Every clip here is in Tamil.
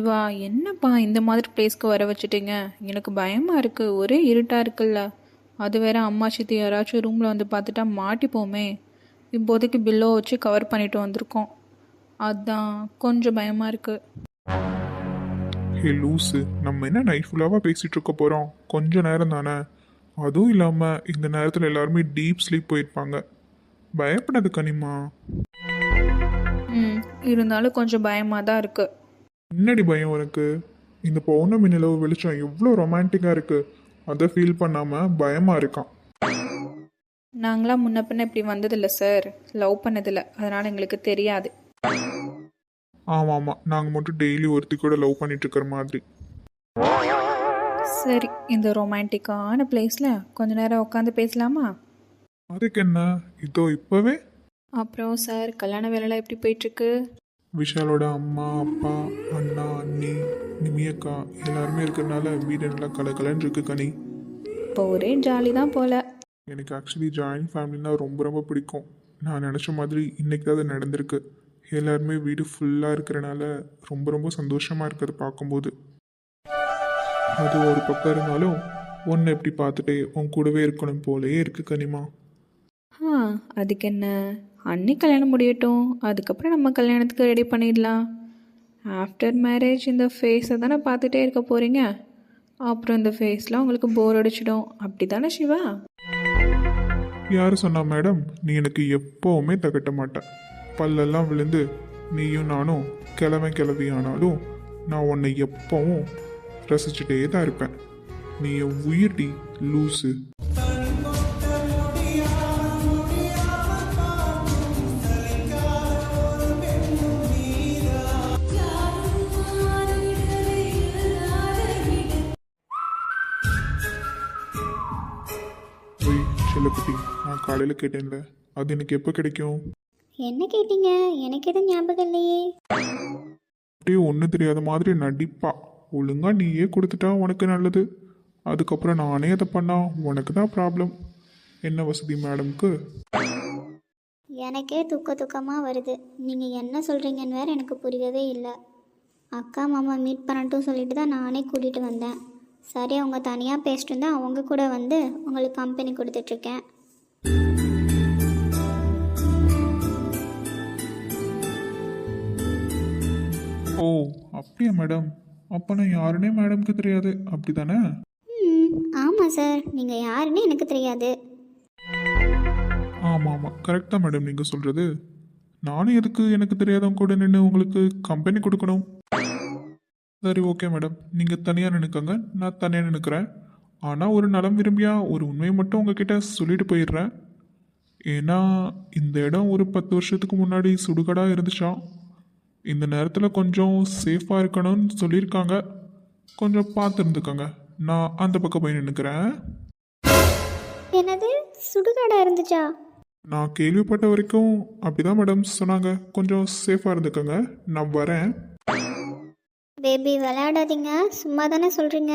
இவா என்னப்பா இந்த மாதிரி பிளேஸ்க்கு வர வச்சுட்டீங்க? எனக்கு பயமா இருக்கு. ஒரே இருட்டா இருக்குல்ல. அது வேற அம்மா சித்தி யாராச்சும் ரூம்ல வந்து பார்த்துட்டா மாட்டிப்போமே. இப்போதைக்கு பில்லோ வச்சு கவர் பண்ணிட்டு வந்திருக்கோம். அதான் கொஞ்சம் பயமா இருக்கு. ஹே லூஸு நம்ம என்ன நைட் ஃபுல்லாவாக பேசிகிட்டு இருக்க போகிறோம் கொஞ்ச நேரம் தானே. அதுவும் இல்லாமல் இந்த நேரத்தில் எல்லாருமே டீப் ஸ்லீப் போயிருப்பாங்க. பயப்படாது கனிமா. ம் இருந்தாலும் கொஞ்சம் பயமா தான் இருக்கு. முன்னாடி பயம் உனக்கு? இந்த பௌர்ணமி நிலவு வெளிச்சம் எவ்வளோ ரொமான்டிக்காக இருக்குது அதை ஃபீல் பண்ணாமல் பயமாக இருக்கான். நாங்களாம் முன்ன பின்ன இப்படி வந்ததில்ல சார் லவ் பண்ணதில்ல. அதனால எங்களுக்கு தெரியாது. ஆமாம். ஆமாம் நாங்கள் மட்டும் டெய்லி ஒருத்தி கூட லவ் பண்ணிட்டு இருக்கிற மாதிரி. சரி இந்த ரொமான்டிக்கான பிளேஸில் கொஞ்ச நேரம் உட்காந்து பேசலாமா? அதுக்கு என்ன? இதோ இப்போவே? அப்புறம் சார் கல்யாண வேலைலாம் எப்படி போயிட்டுருக்கு விஷாலோட அம்மா அப்பா அண்ணா அண்ணி நிமியக்கா எல்லாருமே இருக்கிறனால வீடு நல்லா கலகலன்னு இருக்கு கனி. இப்போ ஒரே ஜாலி தான் போல. எனக்கு ஆக்சுவலி ஜாயின்ட் ஃபேமிலினா ரொம்ப ரொம்ப பிடிக்கும். நான் நினச்ச மாதிரி இன்னைக்கு தான் அது நடந்திருக்கு. எல்லாருமே வீடு ஃபுல்லாக இருக்கிறனால ரொம்ப ரொம்ப சந்தோஷமாக இருக்கிறது பார்க்கும்போது. அது ஒரு பக்கம் இருந்தாலும் ஒன்று எப்படி பார்த்துட்டே உன் கூடவே இருக்கணும் போலயே இருக்கு கனிமா. அதுக்கு என்ன? அன்னைக்கு கல்யாணம் முடியட்டும். அதுக்கப்புறம் நம்ம கல்யாணத்துக்கு ரெடி பண்ணிடலாம். ஆஃப்டர் மேரேஜ் இந்த ஃபேஸை தானே பார்த்துட்டே இருக்க போகிறீங்க அப்புறம் இந்த ஃபேஸ்லாம் உங்களுக்கு போர் அடிச்சிடும். அப்படி தானே சிவா? யார் சொன்னா மேடம் நீ எனக்கு எப்போவுமே தகட்ட மாட்ட. பல்லெல்லாம் விழுந்து நீயும் நானும் கிழமை கிளவி ஆனாலும் நான் உன்னை எப்பவும் ரசிச்சுட்டே தான் இருப்பேன். நீ உயிர்டி லூசு. நான் காலையில் கேட்டேன்ல. அது எனக்கு எப்போ கிடைக்கும்? என்ன கேட்டீங்க? எனக்கு எதுவும் ஞாபகம் இல்லையே. அப்படியே ஒன்றும் தெரியாத மாதிரி நடிப்பா. ஒழுங்கா நீயே கொடுத்துட்டா உனக்கு நல்லது. அதுக்கப்புறம் நானே அதை பண்ணா உனக்கு தான் ப்ராப்ளம் என்ன வசதி மேடம்க்கு எனக்கே துக்க துக்கமாக வருது. நீங்கள் என்ன சொல்கிறீங்கன்னு வேற எனக்கு புரியவே இல்லை. அக்கா மாமா மீட் பண்ணட்டும் சொல்லிட்டு தான் நானே கூட்டிகிட்டு வந்தேன். சரி அவங்க தனியாக பேசிட்டு இருந்தா அவங்க கூட வந்து உங்களுக்கு கம்பெனி கொடுத்துட்ருக்கேன் ஓ அப்படியா மேடம். அப்போ நான் யாருன்னே மேடம்க்கு தெரியாது. அப்படி தானே ஆமாம் சார். நீங்கள் யாருன்னு எனக்கு தெரியாது. ஆமாம் ஆமாம் கரெக்ட் தான் மேடம் நீங்கள் சொல்கிறது நானும் எதுக்கு எனக்கு தெரியாதவங்க கூட நின்று உங்களுக்கு கம்பெனி கொடுக்கணும்? சரி ஓகே மேடம். நீங்கள் தனியாக நினைக்கங்க நான் தனியாக நினைக்கிறேன் ஆனால் ஒரு நலம் விரும்பியா ஒரு உண்மையை மட்டும் உங்ககிட்ட சொல்லிட்டு போயிடுறேன். ஏன்னா இந்த இடம் ஒரு பத்து வருஷத்துக்கு முன்னாடி சுடுகாடாக இருந்துச்சா? இந்த நேரத்தில் கொஞ்சம் சேஃபாக இருக்கணும்னு சொல்லியிருக்காங்க. கொஞ்சம் பார்த்து இருந்துக்கோங்க நான் அந்த பக்கம் போய் நின்றுக்கிறேன் என்னது? சுடுகாடாக இருந்துச்சா? நான் கேள்விப்பட்ட வரைக்கும் அப்படிதான் மேடம் சொன்னாங்க. கொஞ்சம் சேஃபாக இருந்துக்கோங்க. நான் வரேன். பேபி விளையாடாதீங்க. சும்மா தானே சொல்கிறீங்க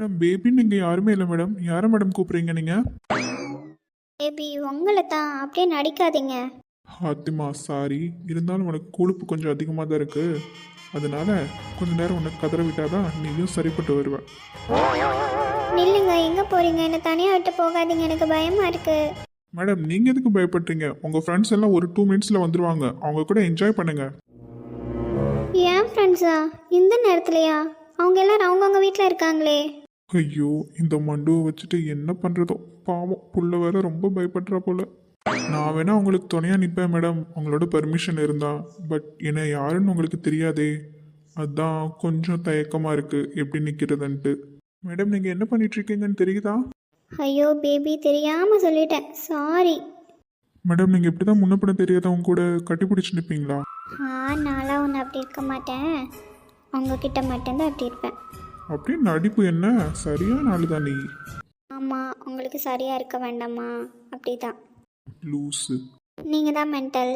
மேடம் பேபின்னு இங்கே யாருமே இல்லை மேடம் யாரை மேடம் கூப்பிட்றீங்க நீங்கள் பேபி உங்களை தான். அப்படியே நடிக்காதீங்க. ஹாத்திமா சாரி இருந்தாலும் உனக்கு கொழுப்பு கொஞ்சம் அதிகமாக தான் இருக்குது அதனால கொஞ்ச நேரம் உனக்கு கதற விட்டாதான் நீயும் சரிப்பட்டு வருவ. நில்லுங்க எங்கே போகிறீங்க என்னை தனியாக விட்டு போகாதீங்க. எனக்கு பயமாக இருக்குது மேடம் நீங்கள் எதுக்கு பயப்படுறீங்க? உங்கள் ஃப்ரெண்ட்ஸ் எல்லாம் ஒரு டூ மினிட்ஸில் வந்துருவாங்க. அவங்க கூட என்ஜாய் பண்ணுங்க. ஏன் ஃப்ரெண்ட்ஸா இந்த நேரத்துலையா? அவங்க எல்லாரும் அவங்கவுங்க வீட்டில் இருக்காங்களே. ஐயோ இந்த மண்டுவை வச்சுட்டு என்ன பண்ணுறதோ பாவம் புள்ள வேற ரொம்ப பயப்படுறா போல. நான் வேணா உங்களுக்கு துணையாக நிற்பேன் மேடம். உங்களோட பர்மிஷன் இருந்தா. பட் என்ன யாருன்னு உங்களுக்கு தெரியாதே. அதான் கொஞ்சம் தயக்கமாக இருக்குது எப்படி நிற்கிறதுன்ட்டு மேடம் நீங்கள் என்ன பண்ணிட்டு இருக்கீங்கன்னு தெரியுதா? ஐயோ பேபி தெரியாமல் சொல்லிட்டேன். சாரி மேடம் நீங்கள் இப்படி தான் முன்னப்பட தெரியாதவங்க கூட கட்டி பிடிச்சி நிற்பீங்களா ஆ நான்லாம் ஒன்று அப்படி இருக்க மாட்டேன். உங்ககிட்ட மட்டும்தான் அப்படி இருப்பேன். அப்படியே நடிப்பு என்ன? சரியான ஆளு தான் நீ ஆமாம் உங்களுக்கு சரியாக இருக்க வேண்டாமா? அப்படி தான் லூஸு நீங்கள் தான் மென்டல்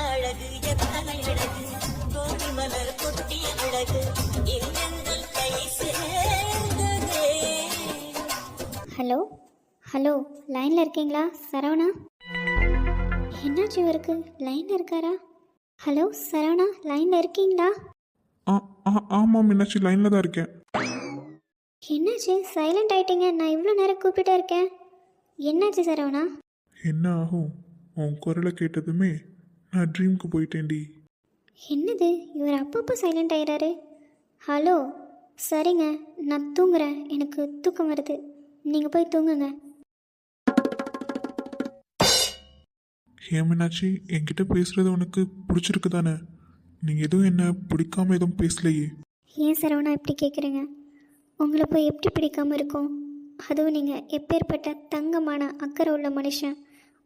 அழகு எத்தனை அழகு? கோடி மலர் கொட்டிய அழகு. லைனில் இருக்கீங்களா? சரவணா? என்னாச்சு இவருக்கு? லைனில் இருக்காரா? ஹலோ சரவணா லைனில் இருக்கீங்களா? ஆமாம் மீனாட்சி லைனில் தான் இருக்கேன். என்னாச்சு? சைலண்ட் ஆயிட்டீங்க. நான் இவ்வளோ நேரம் கூப்பிட்டே இருக்கேன். என்னாச்சு சரவணா? என்ன ஆகும் உன் குரலை கேட்டதுமே நான் ட்ரீம்க்கு போயிட்டேன்டி. என்னது? இவர் அப்பப்போ சைலண்ட் ஆயிடுறாரு ஹலோ சரிங்க. நான் தூங்குறேன். எனக்கு தூக்கம் வருது. நீங்கள் போய் தூங்குங்க. ஏன் மீனாட்சி என்கிட்ட பேசுறது உனக்கு பிடிச்சிருக்கு தானே நீ எதுவும் என்ன பிடிக்காம எதுவும் பேசலையே? ஏன் சரவணா இப்படி கேட்குறீங்க உங்களை போய் எப்படி பிடிக்காம இருக்கும்? அதுவும் நீங்கள் எப்பேற்பட்ட தங்கமான அக்கறை உள்ள மனுஷன்.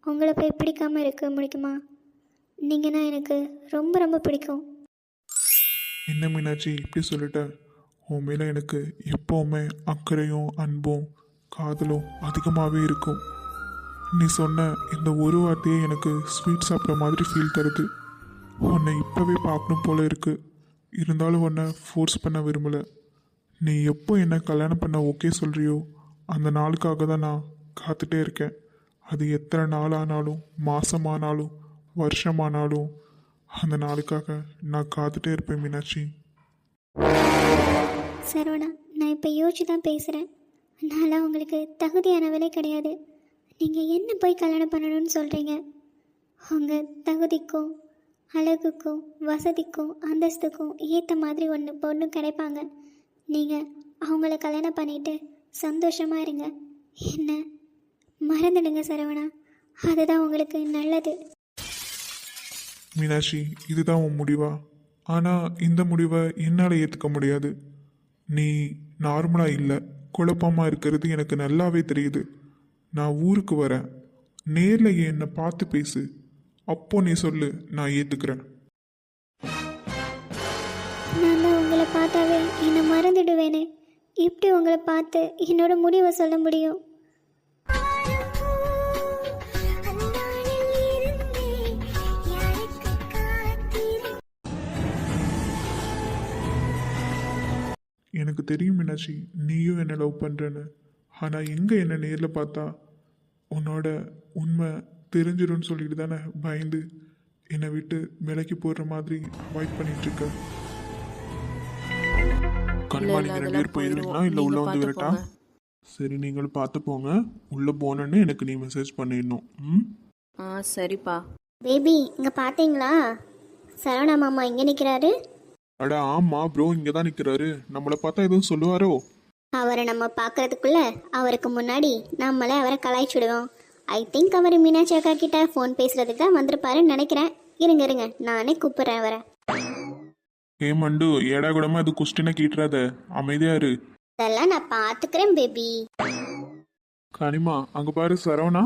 உங்களை போய் பிடிக்காம இருக்க முடியுமா? நீங்கன்னா எனக்கு ரொம்ப ரொம்ப பிடிக்கும். என்ன மீனாட்சி இப்படி சொல்லிட்ட? உன் மேலே எனக்கு எப்போவுமே அக்கறையும் அன்பும் காதலும் அதிகமாகவே இருக்கும். நீ சொன்ன இந்த ஒரு வார்த்தையே எனக்கு ஸ்வீட் சாப்பிட்ற மாதிரி ஃபீல் தருது. உன்னை இப்போவே பார்க்கணும் போல இருக்குது இருந்தாலும் உன்னை ஃபோர்ஸ் பண்ண விரும்பலை. நீ எப்போ என்ன கல்யாணம் பண்ண ஓகே சொல்கிறியோ அந்த நாளுக்காக தான் நான் காத்துட்டே இருக்கேன். அது எத்தனை நாள் ஆனாலும் மாதம் ஆனாலும் வருஷமானாலும் அந்த நாளுக்காக நான் காத்துட்டே இருப்பேன் மீனாட்சி. சரவணா நான் இப்போ யோசிச்சு தான் பேசுகிறேன் நான்லாம் உங்களுக்கு தகுதியானவளே கிடையாது. நீங்கள் என்ன போய் கல்யாணம் பண்ணணும்னு சொல்கிறீங்க உங்கள் தகுதிக்கும் அழகுக்கும் வசதிக்கும் அந்தஸ்துக்கும் ஏற்ற மாதிரி ஒன்று பொண்ணு கிடைப்பாங்க. நீங்கள் அவங்கள கல்யாணம் பண்ணிட்டு சந்தோஷமாக இருங்க. என்ன? மறந்துடுங்க சரவணா. அதுதான் உங்களுக்கு நல்லது. மீனாட்சி இதுதான் உன் முடிவா? ஆனால் இந்த முடிவை என்னால் ஏற்றுக்க முடியாது. நீ நார்மலாக இல்லை. குழப்பமாக இருக்கிறது எனக்கு நல்லாவே தெரியுது. நான் ஊருக்கு வரேன். நேரில் என்னை பார்த்து பேசு. அப்போ நீ சொல்லு நான் ஏற்றுக்கிறேன் நான் தான் உங்களை பார்த்தாவே என்னை மறந்துடுவேனே. எப்படி உங்களை பார்த்து என்னோட முடிவை சொல்ல முடியும்? எனக்கு தெரியும் மீனாட்சி நீயும் என்னை லவ் பண்ணுறேன்னு ஆனால் எங்கே என்னை நேரில் பார்த்தா? உன்னோட உண்மை தெரிஞ்சிடும்னு சொல்லிட்டு தானே பயந்து என்னை விட்டு விலைக்கு போடுற மாதிரி அவாய்ட் பண்ணிட்டு இருக்க. கண்மா இல்ல, நீங்க ரெண்டு பேர் போயிருவீங்களா? போயிடுவோம். இல்லை உள்ள நீங்க வந்து விரட்டா. சரி நீங்களும் பார்த்து போங்க. உள்ளே போனேன்னு எனக்கு நீ மெசேஜ் பண்ணிடணும். ம்? ஆ சரிப்பா. பேபி இங்கே பார்த்தீங்களா? சரவணா மாமா இங்கே நிற்கிறாரு அட ஆமா ப்ரோ இங்கே தான் நிற்கிறாரு நம்மளை பார்த்தா எதுவும் சொல்லுவாரோ? அவரை நம்ம பார்க்கறதுக்குள்ள அவருக்கு முன்னாடி நம்மளே அவரை கலாய்ச்சிடுவோம். ஐ திங்க் அவர் மீனாட்சி அக்கா கிட்ட ஃபோன் பேசுறதுக்கு தான் வந்திருப்பாருன்னு நினைக்கிறேன். இருங்க இருங்க நானே கூப்பிடுறேன் அவரை. ஏ மண்டு ஏடா கூடமா அது கொஸ்டினை கேட்டுறாத. அமைதியா இரு. அதெல்லாம் நான் பார்த்துக்கிறேன் பேபி கனிமா அங்க பாரு சரவணா.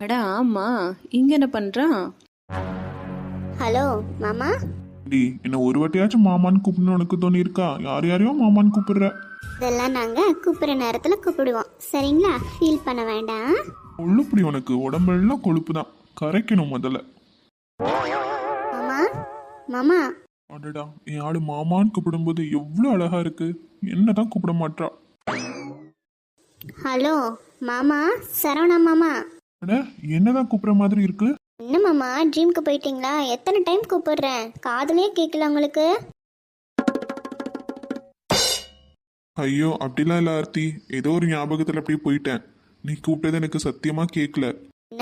அட ஆமா இங்க என்ன பண்றான் ஹலோ மாமா? டி என்ன ஒரு வாட்டியாச்சும் மாமான்னு கூப்பிடணும் உனக்கு தோணி இருக்கா யார் யாரையோ மாமான்னு கூப்பிடுற. இதெல்லாம் நாங்கள் கூப்பிட்ற நேரத்தில் கூப்பிடுவோம். சரிங்களா? ஃபீல் பண்ண வேண்டாம். உள்ளுப்படி உனக்கு உடம்பெல்லாம் கொழுப்பு தான் கரைக்கணும் முதல்ல. மாமா? மாமா? அடடா என் ஆளு மாமான்னு கூப்பிடும்போது எவ்வளோ அழகா இருக்கு. என்னதான் கூப்பிட மாட்றா. ஹலோ மாமா? சரவணா மாமா? அட என்னதான் கூப்பிடுற மாதிரி இருக்கு? என்ன மாமா ட்ரீம்க்கு போயிட்டீங்களா? எத்தனை டைம் கூப்பிடுறேன்? காதுலயே கேட்கல உங்களுக்கு. ஐயோ அப்படிலாம் இல்லை ஆர்த்தி. ஏதோ ஒரு ஞாபகத்தில் அப்படியே போயிட்டேன். நீ கூப்பிட்டது எனக்கு சத்தியமா கேட்கல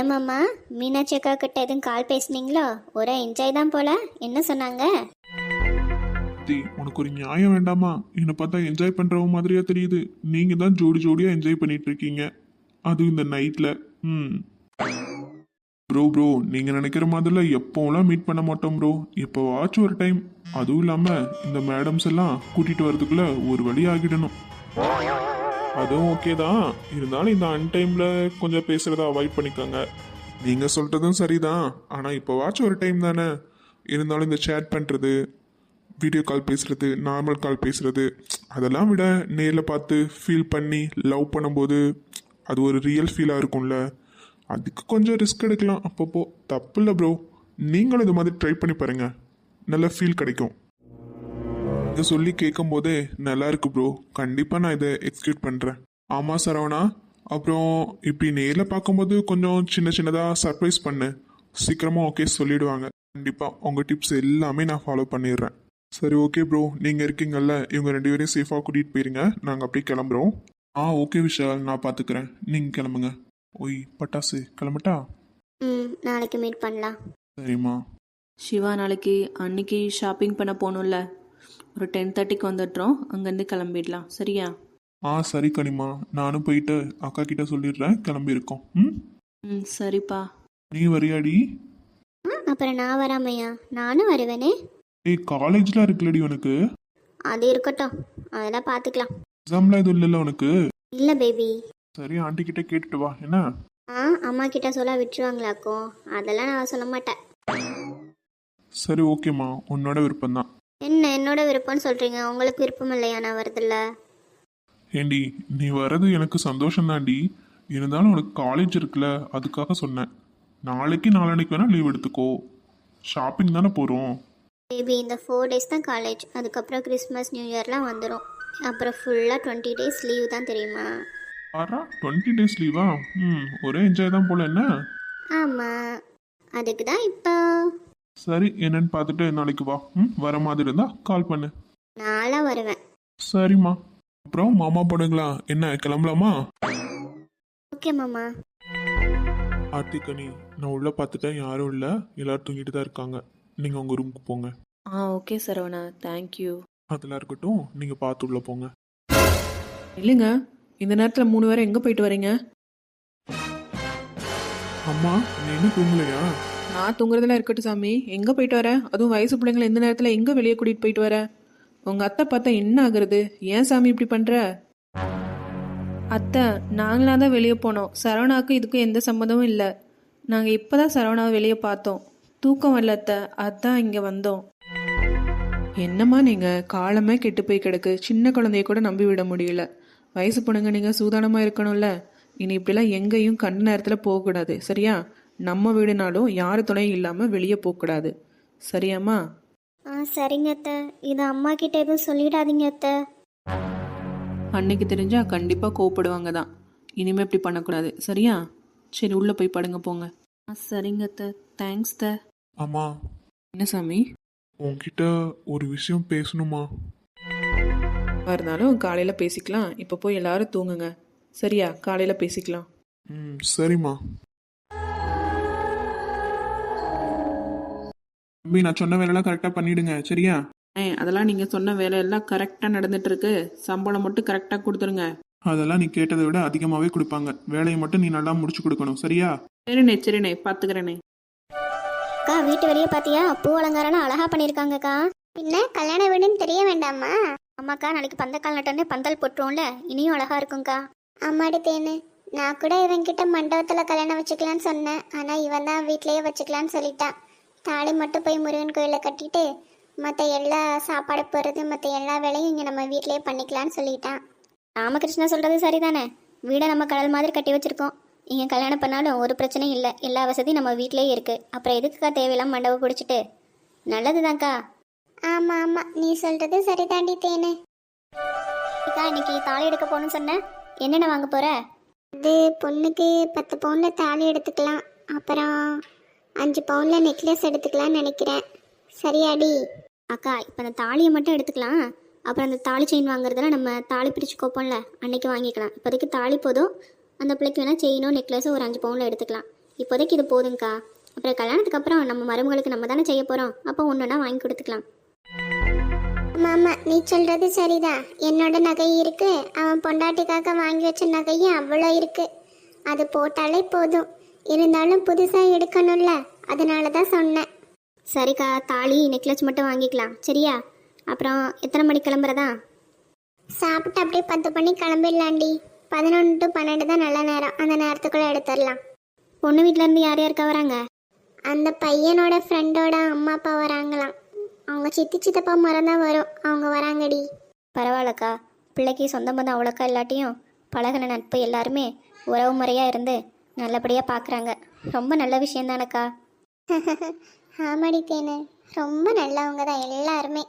மாமா மீனாட்சி அக்கா கிட்ட எதுவும் கால் பேசுனீங்களோ? ஒரே என்ஜாய் தான் போல. என்ன சொன்னாங்க? ஆர்த்தி உனக்கு ஒரு நியாயம் வேண்டாமா? என்னை பார்த்தா என்ஜாய் பண்றவ மாதிரியா தெரியுது. நீங்க தான் ஜோடி ஜோடியா என்ஜாய் பண்ணிட்டு இருக்கீங்க. அதுவும் இந்த நைட்ல ம். ப்ரோ ப்ரோ நீங்கள் நினைக்கிற மாதிரிலாம் எப்போலாம் மீட் பண்ண மாட்டோம் ப்ரோ எப்போவாச்சும் ஒரு டைம் அதுவும் இல்லாமல் இந்த மேடம்ஸ் எல்லாம் கூட்டிகிட்டு வரதுக்குள்ள ஒரு வழி ஆகிடணும். அதுவும் ஓகே தான். இருந்தாலும் இந்த அன்டைமில் கொஞ்சம் பேசுகிறத அவாய்ட் பண்ணிக்கோங்க. நீங்கள் சொல்கிறதும் சரிதான். ஆனா இப்போவாச்சும் ஒரு டைம் தானே. இருந்தாலும் இந்த சேட் பண்ணுறது வீடியோ கால் பேசுகிறது நார்மல் கால் பேசுகிறது அதெல்லாம் விட நேரில் பார்த்து ஃபீல் பண்ணி லவ் பண்ணும்போது அது ஒரு ரியல் ஃபீலாக இருக்கும்ல. அதுக்கு கொஞ்சம் ரிஸ்க் எடுக்கலாம். அப்பப்போ தப்பு இல்லை ப்ரோ நீங்களும் இது மாதிரி ட்ரை பண்ணி பாருங்க. நல்ல ஃபீல் கிடைக்கும். இதை சொல்லி கேட்கும் போதே நல்லா இருக்கு ப்ரோ கண்டிப்பாக நான் இதை எக்ஸிக்யூட் பண்ணுறேன் ஆமாம் சரவணா. அப்புறம் இப்படி நேரில் பார்க்கும்போது கொஞ்சம் சின்ன சின்னதாக சர்ப்ரைஸ் பண்ணு. சீக்கிரமாக ஓகே சொல்லிடுவாங்க. கண்டிப்பாக உங்கள் டிப்ஸ் எல்லாமே நான் ஃபாலோ பண்ணிடுறேன். சரி ஓகே ப்ரோ நீங்கள் இருக்கீங்கல்ல இவங்க ரெண்டு பேரையும் சேஃபாக கூட்டிகிட்டு போயிருங்க. நாங்கள் அப்படியே கிளம்புறோம். ஆ ஓகே விஷால். நான் பார்த்துக்குறேன் நீங்கள் கிளம்புங்க. ஒய் பட்டாசு கிளம்பட்டா? ம் நாளைக்கு மீட் பண்ணலாம். சரிம்மா. சிவா நாளைக்கு அன்னைக்கு ஷாப்பிங் பண்ண போகணும்ல. ஒரு டென் தேர்ட்டிக்கு வந்துடுறோம். அங்கேருந்து கிளம்பிடலாம். சரியா? ஆ சரி கனிமா. நானும் போயிட்டு அக்கா கிட்ட சொல்லிடுறேன். கிளம்பியிருக்கோம். ம்? ம் சரிப்பா. நீ வரியாடி? ஆ அப்புறம் நான் வராமையா? நானும் வருவேனே. ஏய் காலேஜ்லாம் இருக்குல்லடி உனக்கு. அது இருக்கட்டும். அதெல்லாம் பார்த்துக்கலாம். எக்ஸாம்லாம் எதுவும் இல்லைல்ல உனக்கு? இல்லை பேபி சரி ஆண்டி கிட்ட கேட்டுட்டு வா. என்ன? ஆ அம்மா கிட்ட சொல்ல விட்டுருவாங்களாக்கும் அதெல்லாம் நான் சொல்ல மாட்டேன். சரி ஓகேம்மா உன்னோட விருப்பம்தான். என்ன என்னோட விருப்பம்னு சொல்கிறீங்க உங்களுக்கு விருப்பம் இல்லையா? நான் வரதில்ல ஏண்டி நீ வர்றது எனக்கு சந்தோஷம்தான்டி. இருந்தாலும் உனக்கு காலேஜ் இருக்குல்ல அதுக்காக சொன்னேன். நாளைக்கு நாளானைக்கு வேணா லீவ் எடுத்துக்கோ. ஷாப்பிங் தானே போகிறோம் பேபி இந்த ஃபோர் டேஸ் தான் காலேஜ் அதுக்கப்புறம் கிறிஸ்மஸ் நியூ இயர்லாம் வந்துடும் அப்புறம் ஃபுல்லாக டுவெண்ட்டி டேஸ் லீவ் தான் தெரியுமா? ஆறா? டுவெண்ட்டி டேஸ் லீவா ம் ஒரே என்ஜாய் தான் போல என்ன? ஆமாம் அதுக்கு தான் இப்போ. சரி என்னன்னு பார்த்துட்டு நாளைக்கு வா. ம் வர மாதிரி இருந்தா கால் பண்ணு. நாளாக வருவேன். சரிம்மா. அப்புறம் மாமா பொண்ணுங்களா? என்ன கிளம்பலாமா? ஓகே மாமா. ஆர்த்திகனி நான் உள்ள பார்த்துட்டேன் யாரும் இல்லை. எல்லாரும் தூங்கிட்டு தான் இருக்காங்க. நீங்கள் உங்கள் ரூமுக்கு போங்க. ஆ ஓகே சரவணா. தேங்க்யூ அதெல்லாம் இருக்கட்டும். நீங்கள் பார்த்து உள்ள போங்க. இல்லைங்க. இந்த நேரத்தில் மூணு பேரும் எங்கே போயிட்டு வரீங்க? அம்மா நீ இன்னும் தூங்கலையா? நான் தூங்குறதெல்லாம் இருக்கட்டும் சாமி. எங்கே போயிட்டு வர? அதுவும் வயசு பிள்ளைங்களை இந்த நேரத்தில் எங்கே வெளியே கூட்டிகிட்டு போயிட்டு வர? உங்கள் அத்தை பார்த்தா என்ன ஆகுறது? ஏன் சாமி இப்படி பண்ணுற அத்தை நாங்களாக தான் வெளியே போனோம். சரவணாவுக்கு இதுக்கும் எந்த சம்மந்தமும் இல்லை. நாங்கள் இப்போ தான் சரவணாவை வெளியே பார்த்தோம். தூக்கம் வரல அத்தை. அதான் இங்கே வந்தோம். என்னம்மா நீங்கள் காலமே கெட்டு போய் கிடக்கு. சின்ன குழந்தைய கூட நம்பி விட முடியல. வயசு பொண்ணுங்க நீங்கள் சூதானமாக இருக்கணும்ல. இனி இப்படிலாம் எங்கேயும் கண்ட நேரத்தில் போகக்கூடாது. சரியா? நம்ம வீடுனாலும் யார் துணையும் இல்லாமல் வெளியே போகக்கூடாது. சரியாம்மா? ஆ சரிங்க அத்தை. இது அம்மா கிட்ட எதுவும் சொல்லிடாதீங்க அத்தை. அன்னைக்கு தெரிஞ்சா கண்டிப்பாக கோவப்படுவாங்க தான். இனிமேல் இப்படி பண்ணக்கூடாது. சரியா? சரி உள்ளே போய் படுங்க போங்க. ஆ சரிங்க த தேங்க்ஸ் த அம்மா. என்ன சாமி? உன்கிட்ட ஒரு விஷயம் பேசணுமா? இருந்தாலும் காலையில் பேசிக்கலாம். இப்போ போய் எல்லாரும் தூங்குங்க. சரியா? காலையில் பேசிக்கலாம். ம் சரிம்மா. தம்பி நான் சொன்ன வேலையெல்லாம் கரெக்டாக பண்ணிடுங்க. சரியா? ஏ அதெல்லாம் நீங்கள் சொன்ன வேலையெல்லாம் கரெக்டாக நடந்துட்டு இருக்கு. சம்பளம் மட்டும் கரெக்டாக கொடுத்துருங்க. அதெல்லாம் நீ கேட்டதை விட அதிகமாகவே கொடுப்பாங்க. வேலையை மட்டும் நீ நல்லா முடிச்சு கொடுக்கணும். சரியா? சரிண்ணே சரிண்ணே பார்த்துக்கிறேனே அக்கா வீட்டு வெளியே பார்த்தியா பூ அலங்காரம்லாம் அழகா பண்ணியிருக்காங்கக்கா. பின்ன கல்யாண வீடுன்னு தெரிய வேண்டாமா ஆமாக்கா நாளைக்கு பந்தக்கால் நட்டோடனே பந்தல் போட்டுருவோம்ல? இனியும் அழகா இருக்கும்க்கா. அம்மாடி தேனு. நான் கூட இவன் கிட்ட மண்டபத்துல கல்யாணம் வச்சுக்கலான்னு சொன்னேன். ஆனா இவன் தான் வீட்லயே வச்சுக்கலான்னு சொல்லிட்டான் தாலி மட்டும் போய் முருகன் கோயிலில் கட்டிட்டு மற்ற எல்லா சாப்பாடு போடுறது மற்ற எல்லா வேலையும் இங்கே நம்ம வீட்லயே பண்ணிக்கலான்னு சொல்லிட்டான் ராமகிருஷ்ணா சொல்றது சரிதானே? வீடை நம்ம கடல் மாதிரி கட்டி வச்சிருக்கோம். இங்கே கல்யாணம் பண்ணாலும் ஒரு பிரச்சனையும் இல்லை. எல்லா வசதியும் நம்ம வீட்டிலேயே இருக்கு. அப்புறம் எதுக்குக்கா தேவையில்லாம மண்டபம் பிடிச்சிட்டு? நல்லதுதான்க்கா. ஆமா ஆமா. நீ சொல்றது சரிதாண்டி தேனு. அக்கா இன்னைக்கு தாலி எடுக்க போகணும்னு சொன்ன. என்னென்ன வாங்க போற? அது பொண்ணுக்கு பத்து பவுன்ல தாலி எடுத்துக்கலாம். அப்புறம் அஞ்சு பவுன்ல நெக்லஸ் எடுத்துக்கலாம்னு நினைக்கிறேன். சரியாடி? அக்கா இப்போ அந்த தாலியை மட்டும் எடுத்துக்கலாம். அப்புறம் அந்த தாலி செயின் வாங்குறதுல நம்ம தாலி பிரித்து கோப்போம்ல அன்னைக்கு வாங்கிக்கலாம். இப்போதைக்கு தாலி போதும். அந்த பிள்ளைக்கு வேணால் செயினோ நெக்லஸோ ஒரு அஞ்சு பவுனில் எடுத்துக்கலாம். இப்போதைக்கு இது போதுங்க்கா அப்புறம் கல்யாணத்துக்கு அப்புறம் நம்ம மருமகளுக்கு நம்ம தானே செய்ய போகிறோம் அப்போ ஒன்றுனா வாங்கி கொடுத்துக்கலாம். மாமா நீ சொல்றது சரிதான் என்னோட நகை இருக்கு. அவன் பொண்டாட்டிக்காக வாங்கி வச்ச நகையும் அவ்வளோ இருக்கு. அது போட்டாலே போதும். இருந்தாலும் புதுசாக எடுக்கணும்ல. அதனால தான் சொன்னேன். சரிக்கா தாலி நெக்லஸ் மட்டும் வாங்கிக்கலாம். சரியா? அப்புறம் எத்தனை மணி கிளம்புறதா? சாப்பிட்டு அப்படியே பத்து மணி கிளம்பிடலாண்டி. பதினொன்று டு பன்னெண்டு தான் நல்ல நேரம். அந்த நேரத்துக்குள்ளே எடுத்துடலாம். பொண்ணு வீட்டிலேருந்து இருந்து யார் யாருக்கா வராங்க? அந்த பையனோட ஃப்ரெண்டோட அம்மா அப்பா வராங்களாம். அவங்க சித்தி சித்தப்பா மரம் தான் வரும். அவங்க வராங்கடி. பரவாயில்லக்கா. பிள்ளைக்கு சொந்த பந்தம் அவ்வளோக்கா இல்லாட்டியும் பழகின நட்பு எல்லாருமே உறவு முறையாக இருந்து நல்லபடியாக பார்க்குறாங்க ரொம்ப நல்ல விஷயம் தானக்கா ஆமாடி தேனு. ரொம்ப நல்லவங்க தான் எல்லாருமே.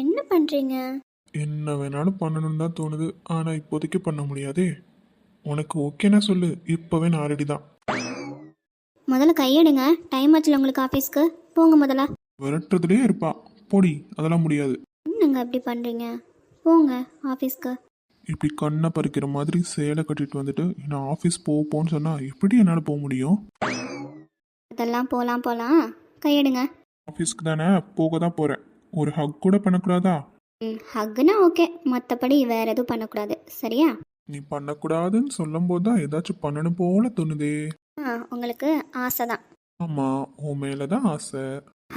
என்ன? பண்ணுறீங்க என்ன வேணாலும் பண்ணணும்னு தான் தோணுது. ஆனால் இப்போதைக்கு பண்ண முடியாதே. உனக்கு ஓகேனா சொல்லு. இப்போவே நான் ரெடி தான் முதல்ல கையெடுங்க. டைம் ஆச்சுல உங்களுக்கு ஆஃபீஸ்க்கு போங்க முதல்ல. விரட்டுறதுலேயே இருப்பா. பொடி அதெல்லாம் முடியாது. என்னங்க அப்படி பண்ணுறீங்க போங்க ஆஃபீஸ்க்கு இப்படி கண்ணை பறிக்கிற மாதிரி சேலை கட்டிட்டு வந்துட்டு நான் ஆஃபீஸ் போ போன்னு சொன்னால் எப்படி என்னால் போக முடியும்? அதெல்லாம் போகலாம் போகலாம் கையெடுங்க. ஆஃபீஸ்க்கு தானே போக தான் போகிறேன் ஒரு ஹக் கூட பண்ணக்கூடாதா? ம் ஹக்குனா ஓகே மற்றபடி வேறு எதுவும் பண்ணக்கூடாது. சரியா? நீ பண்ணக்கூடாதுன்னு சொல்லும்போது தான் ஏதாச்சும் பண்ணணும் போல தோணுதே. ஆ உங்களுக்கு ஆசை தான் ஆமாம் உன் மேலே தான் ஆசை.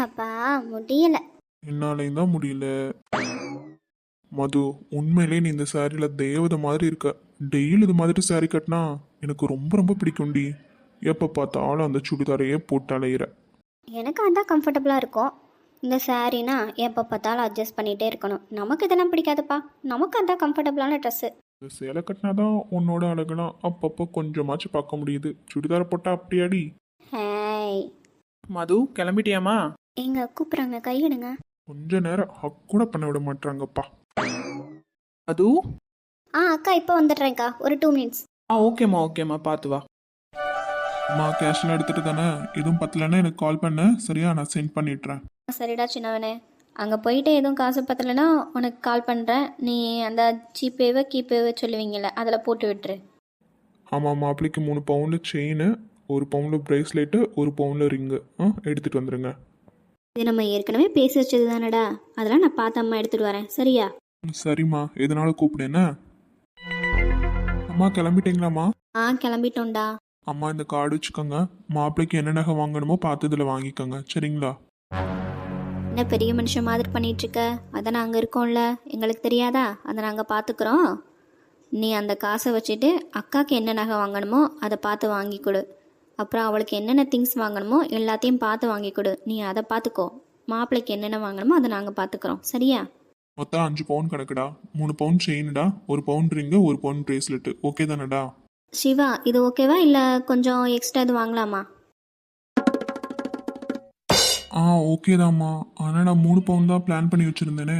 அப்பா முடியலை. என்னாலையும் தான் முடியல. மது உண்மையிலே நீ இந்த சாரியில் தேவதை மாதிரி இருக்க. டெய்லி இது மாதிரி சாரி கட்டினா எனக்கு ரொம்ப ரொம்ப பிடிக்கும்டி. எப்போ பார்த்தாலும் அந்த சுடிதாரையே போட்டு அலையிற. எனக்கு அதான் கம்ஃபர்டபுளாக இருக்கும். இந்த சாரீனா எப்போ பார்த்தாலும் அட்ஜஸ்ட் பண்ணிகிட்டே இருக்கணும். நமக்கு இதெல்லாம் பிடிக்காதுப்பா. நமக்கு அதான் கம்ஃபர்டபுளான ட்ரெஸ்ஸு இந்த சேலை கட்டினாதான் உன்னோட அழகெல்லாம் அப்பப்போ கொஞ்சமாச்சும் பார்க்க முடியுது. சுடிதாரை போட்டா அப்படியாடி? ஹேய். மது கிளம்பிட்டியாமா எங்க கூப்பிட்றாங்க. கையெடுங்க கொஞ்ச நேரம் ஹக் கூட பண்ண விட மாட்டாங்கப்பா மது? ஆ அக்கா இப்போ வந்துடுறேன்க்கா. ஒரு டூ மினிட்ஸ் ஆ ஓகேம்மா ஓகேம்மா. பார்த்து வா. அம்மா கேஷ்லாம் எடுத்துட்டு தானே? எதுவும் பத்தலைன்னா எனக்கு கால் பண்ண. சரியா? நான் சென்ட் பண்ணிடுறேன். சரிடா சின்னவனே. அங்கே போயிட்டு எதுவும் காசு பத்தலைன்னா உனக்கு கால் பண்ணுறேன் நீ அந்த ஜிபேவை கீபேவை சொல்லுவீங்கள்ல அதில் போட்டு விட்டுரு. ஆமாம் மாப்பிள்ளைக்கு மூணு பவுண்டு செயின் ஒரு பவுண்டு பிரேஸ்லெட்டு ஒரு பவுண்டு ரிங்கு ஆ எடுத்துகிட்டு வந்துடுங்க இது நம்ம ஏற்கனவே பேசி வச்சது தானடா அதெல்லாம் நான் பார்த்து அம்மா எடுத்துகிட்டு வரேன். சரியா? ம், சரிம்மா. எதனால கூப்பிடுஎன்ன அம்மா கிளம்பிட்டீங்களாம்மா? ஆ கிளம்பிட்டோம்டா. அம்மா இந்த கார்டு வச்சுக்கோங்க. மாப்பிள்ளைக்கு என்ன நகை வாங்கணுமோ பார்த்து இதில் வாங்கிக்கோங்க. சரிங்களா? என்ன பெரிய மனுஷன் மாதிரி பண்ணிட்டு இருக்க அதை நாங்கள் இருக்கோம்ல. எங்களுக்கு தெரியாதா? அதை நாங்கள் பார்த்துக்குறோம் நீ அந்த காசை வச்சுட்டு அக்காவுக்கு என்ன நகை வாங்கணுமோ அதை பார்த்து வாங்கி கொடு. அப்புறம் அவளுக்கு என்னென்ன திங்ஸ் வாங்கணுமோ எல்லாத்தையும் பார்த்து வாங்கி கொடு. நீ அதை பார்த்துக்கோ. மாப்பிள்ளைக்கு என்னென்ன வாங்கணுமோ அதை நாங்கள் பார்த்துக்குறோம். சரியா? மொத்தம் அஞ்சு பவுன் கணக்குடா. மூணு பவுன் செயின்டா ஒரு பவுன் ரிங்கு ஒரு பவுன் பிரேஸ்லெட்டு ஓகே தானடா? சிவா இது ஓகேவா இல்லை கொஞ்சம் எக்ஸ்ட்ரா இது வாங்கலாமா? ஆ ஓகே தாம்மா. ஆனால் நான் மூணு பவுன் தான் பிளான் பண்ணி வச்சுருந்தேனே.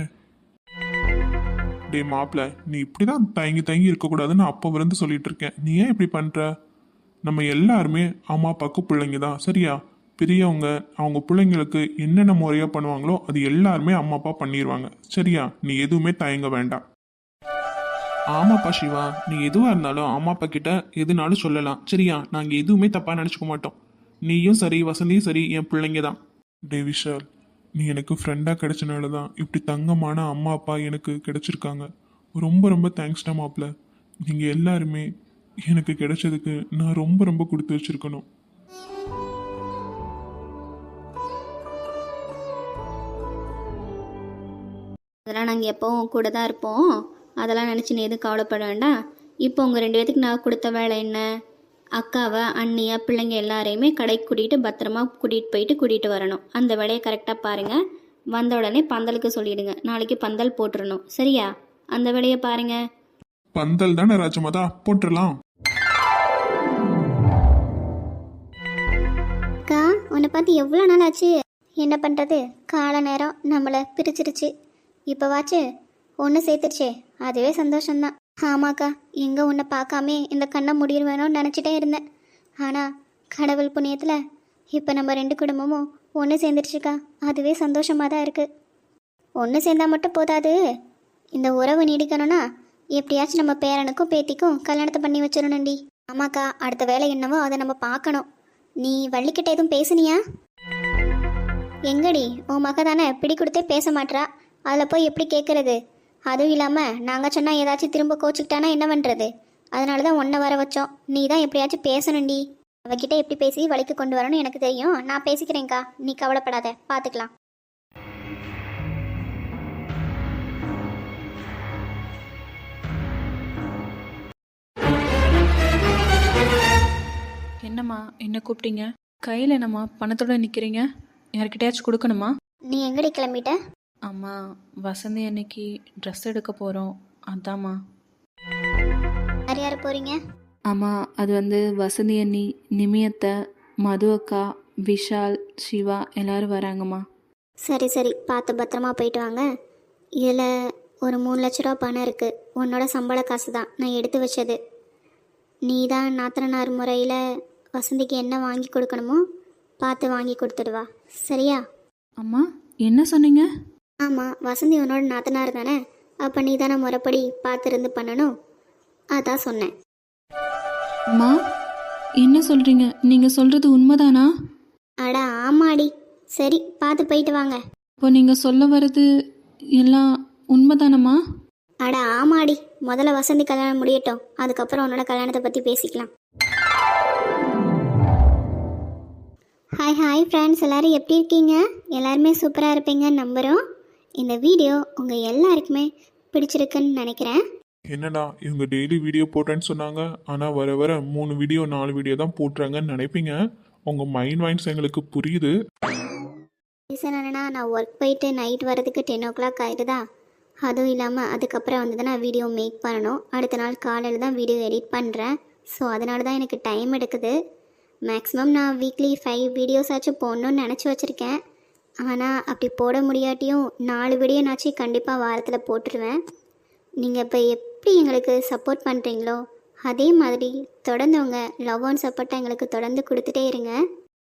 டே மாப்பிள்ள நீ இப்படி தான் தயங்கி தயங்கி இருக்கக்கூடாதுன்னு அப்போ விருந்து சொல்லிட்டு இருக்கேன். நீ ஏன் இப்படி பண்ணுற நம்ம எல்லாருமே அம்மா அப்பாவுக்கு பிள்ளைங்க தான். சரியா? பெரியவங்க அவங்க பிள்ளைங்களுக்கு என்னென்ன முறையாக பண்ணுவாங்களோ அது எல்லாருமே அம்மா அப்பா பண்ணிடுவாங்க சரியா? நீ எதுவுமே தயங்க வேண்டாம். ஆமாப்பா சிவா. நீ எதுவாக இருந்தாலும் அம்மா அப்பா கிட்ட எதுனாலும் சொல்லலாம். சரியா? நாங்கள் எதுவுமே தப்பாக நினச்சிக்க மாட்டோம். நீயும் சரி வசந்தியும் சரி என் பிள்ளைங்க தான். டே விஷால் நீ எனக்கு ஃப்ரெண்டாக கிடைச்சனால தான் இப்படி தங்கமான அம்மா அப்பா எனக்கு கிடைச்சிருக்காங்க. ரொம்ப ரொம்ப தேங்க்ஸ்டா மாப்பிள்ள நீங்கள் எல்லாருமே எனக்கு கிடைச்சதுக்கு நான் ரொம்ப ரொம்ப கொடுத்து வச்சிருக்கணும். அதெல்லாம் நாங்கள் எப்போவும் கூட தான் இருப்போம். அதெல்லாம் நினச்சி நீ எதுவும் கவலைப்பட வேண்டாம். இப்போ உங்கள் ரெண்டு பேத்துக்கு நான் கொடுத்த வேலை என்ன? அக்காவை அண்ணியா பிள்ளைங்க எல்லாரையுமே கடைக்கு கூட்டிகிட்டு பத்திரமா கூட்டிகிட்டு போயிட்டு கூட்டிகிட்டு வரணும். அந்த வேலையை கரெக்டாக பாருங்கள் வந்த உடனே பந்தலுக்கு சொல்லிடுங்க. நாளைக்கு பந்தல் போட்டுறணும். சரியா? அந்த வேலையை பாருங்க. பந்தல் தானே ராஜமாதா? போட்டுடலாம் அக்கா உன்னை பார்த்து எவ்வளோ நாள் ஆச்சு என்ன பண்ணுறது கால நேரம் நம்மளை பிரிச்சிருச்சு. இப்போவாச்சு ஒன்று சேர்த்துருச்சே. அதுவே சந்தோஷம்தான். ஆமாக்கா எங்கே உன்னை பார்க்காமே இந்த கண்ணை முடியிருவேணும்னு நினச்சிட்டே இருந்தேன். ஆனால் கடவுள் புண்ணியத்தில் இப்போ நம்ம ரெண்டு குடும்பமும் ஒன்று சேர்ந்துருச்சுக்கா. அதுவே சந்தோஷமாக தான் இருக்குது ஒன்று சேர்ந்தா மட்டும் போதாது. இந்த உறவு நீடிக்கணும்னா எப்படியாச்சும் நம்ம பேரனுக்கும் பேத்திக்கும் கல்யாணத்தை பண்ணி வச்சிடணும்டி. ஆமாக்கா அடுத்த வேலை என்னவோ அதை நம்ம பார்க்கணும். நீ வள்ளிக்கிட்ட எதுவும் பேசுனியா? எங்கடி உன் மக தானே பிடி கொடுத்தே பேச மாட்டா அதில் போய் எப்படி கேட்குறது அதுவும் இல்லாமல் நாங்கள் சொன்னால் ஏதாச்சும் திரும்ப கோச்சிக்கிட்டானா என்ன பண்ணுறது அதனால தான் ஒன்றை வர வச்சோம். நீ தான் எப்படியாச்சும் பேசணும்டி. அவகிட்ட எப்படி பேசி வழிக்கு கொண்டு வரணும்னு எனக்கு தெரியும். நான் பேசிக்கிறேன்க்கா. நீ கவலைப்படாத. பார்த்துக்கலாம் என்னம்மா என்ன கூப்பிட்டீங்க? கையில் என்னம்மா? பணத்தோட நிற்கிறீங்க யார்கிட்டயாச்சும் கொடுக்கணுமா? நீ எங்கடி கிளம்பிட்ட? அம்மா வசந்தி அன்னைக்கு ட்ரெஸ் எடுக்க போகிறோம் அதாம்மா. யார் யார் போகிறீங்க ஆமாம் அது வந்து வசந்தி அண்ணி நிமியத்தை மது அக்கா விஷால் சிவா எல்லாரும் வராங்கம்மா. சரி சரி. பார்த்து பத்திரமா போயிட்டு வாங்க. இதில் ஒரு மூணு லட்ச ரூபா பணம் இருக்குது உன்னோட சம்பள காசு தான் நான் எடுத்து வச்சது. நீ தான் நாத்தனார் முறையில் வசந்திக்கு என்ன வாங்கி கொடுக்கணுமோ பார்த்து வாங்கி கொடுத்துடுவா சரியா? அம்மா என்ன சொன்னீங்க? ஆமாம் வசந்தி உன்னோட நாத்தனார் தானே? அப்போ நீ தானே முறைப்படி பார்த்துருந்து பண்ணணும்? அதான் சொன்னேன். அம்மா என்ன சொல்கிறீங்க நீங்கள் சொல்கிறது உண்மைதானா? அட ஆமாடி. சரி பார்த்து போயிட்டு வாங்க. இப்போ நீங்கள் சொல்ல வர்றது எல்லாம் உண்மைதானம்மா? அட ஆமாடி. முதல்ல வசந்தி கல்யாணம் முடியட்டும். அதுக்கப்புறம் உன்னோட கல்யாணத்தை பற்றி பேசிக்கலாம். ஹாய் ஹாய் ஃப்ரெண்ட்ஸ் எல்லாரும் எப்படி இருக்கீங்க? எல்லாருமே சூப்பராக இருப்பீங்கன்னு நம்புகிறோம் இந்த வீடியோ உங்கள் எல்லாருக்குமே பிடிச்சிருக்குன்னு நினைக்கிறேன். என்னடா இவங்க டெய்லி வீடியோ போட்டேன்னு சொன்னாங்க. ஆனால் வர வர மூணு வீடியோ நாலு வீடியோ தான் போட்டுறாங்கன்னு நினைப்பீங்க. உங்கள் மைண்ட் வாய்ஸ் எங்களுக்கு புரியுது. ரீசன் என்னன்னா நான் ஒர்க் போயிட்டு நைட் வரதுக்கு டென் ஓ கிளாக் ஆயிடுதா? அதுவும் இல்லாமல் அதுக்கப்புறம் வந்து தான் நான் வீடியோ மேக் பண்ணணும். அடுத்த நாள் காலையில் தான் வீடியோ எடிட் பண்ணுறேன் ஸோ அதனால தான் எனக்கு டைம் எடுக்குது. மேக்ஸிமம் நான் வீக்லி ஃபைவ் வீடியோஸ் ஆச்சும் போடணும்னு நினச்சி வச்சுருக்கேன். ஆனால் அப்படி போட முடியாட்டியும் நாலு வீடியோனாச்சும் கண்டிப்பாக வாரத்தில் போட்டுருவேன். நீங்கள் இப்போ எப்படி எங்களுக்கு சப்போர்ட் பண்ணுறீங்களோ அதே மாதிரி தொடர்ந்து உங்கள் லவ் அண்ட் சப்போர்ட்டை எங்களுக்கு தொடர்ந்து கொடுத்துட்டே இருங்க.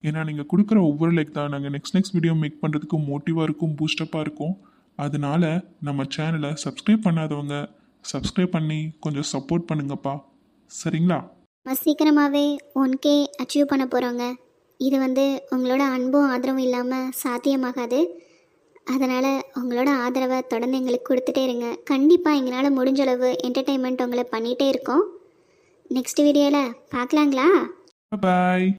ஏன்னா நீங்கள் கொடுக்குற ஒவ்வொரு லைக் தான் நாங்கள் நெக்ஸ்ட் நெக்ஸ்ட் வீடியோ மேக் பண்ணுறதுக்கு மோட்டிவாக இருக்கும் பூஸ்டப்பாக இருக்கும். அதனால நம்ம சேனலை சப்ஸ்கிரைப் பண்ணாதவங்க சப்ஸ்கிரைப் பண்ணி கொஞ்சம் சப்போர்ட் பண்ணுங்கப்பா. சரிங்களா? நம்ம சீக்கிரமாகவே ஒன் கே அச்சீவ் பண்ண போகிறோங்க இது வந்து உங்களோட அன்பும் ஆதரவும் இல்லாமல் சாத்தியமாகாது. அதனால் உங்களோட ஆதரவை தொடர்ந்து எங்களுக்கு கொடுத்துட்டே இருங்க. கண்டிப்பாக எங்களால் முடிஞ்ச அளவு என்டர்டெயின்மெண்ட் உங்களை பண்ணிகிட்டே இருக்கோம். நெக்ஸ்ட் வீடியோவில் பார்க்கலாங்களா? பாய்